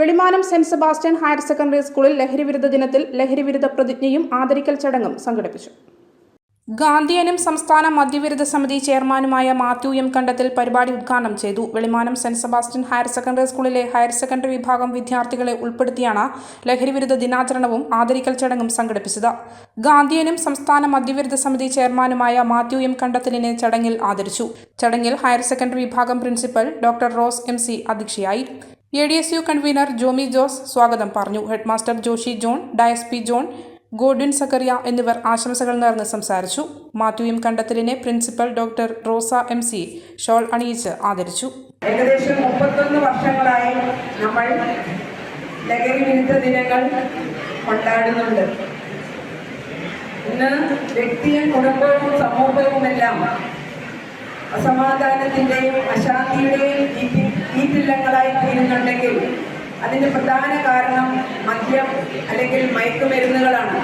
Velimanam saint Sebastian higher secondary സ്കൂളിൽ ലഹരിവിരുദ്ധ ദിനത്തിൽ ലഹരിവിരുദ്ധ പ്രതിജ്ഞയും ആദരിക്കൽ ചടങ്ങും സംഘടിപ്പിച്ചു. ഗാന്ധിയനും സംസ്ഥാന മദ്യവിരുദ്ധ സമിതി ചെയർമാനുമായ മാത്യു എം കണ്ടത്തിൽ പരിപാടി ഉദ്ഘാടനം ചെയ്തു. Velimanam saint Sebastian higher secondary സ്കൂളിലെ ഹയർ സെക്കൻഡറി വിഭാഗം വിദ്യാർത്ഥികളെ ഉൾപ്പെടുത്തിയാണ് ലഹരിവിരുദ്ധ ദിനാചരണവും ആദരിക്കൽ ചടങ്ങും സംഘടിപ്പിച്ചത്. ഗാന്ധിയനും സംസ്ഥാന മദ്യവിരുദ്ധ സമിതി ചെയർമാനുമായ മാത്യു എം കണ്ടത്തിലിനെ ചടങ്ങിൽ ആദരിച്ചു. ചടങ്ങിൽ ഹയർ സെക്കൻഡറി വിഭാഗം principal doctor Rose M C അധ്യക്ഷയായി. A D S U convener Jomy Jose സ്വാഗതം പറഞ്ഞു. Headmaster Joshy John Diaz P John Godwin Zacharia എന്നിവർ ആശംസകൾ നേർന്ന് സംസാരിച്ചു. Mathew M കണ്ടത്തിലിനെ principal doctor Rosa M C shawl അണിയിച്ച് ആദരിച്ചു. ഏകദേശം മുപ്പത്തൊന്ന് വർഷങ്ങളായി നമ്മൾ ലഹരി വിരുദ്ധ ദിനങ്ങൾ കൊണ്ടാടുന്നുണ്ട്. ഇന്ന് വ്യക്തിയും കുടുംബവും സമൂഹവുമെല്ലാം അസമാധാനത്തിന്റെയും അശാന്തിയുടെയും ഈറ്റില്ലങ്ങളായി അതിന്റെ അതിന് പ്രധാന കാരണം മദ്യം അല്ലെങ്കിൽ മയക്കുമരുന്നുകളാണ്.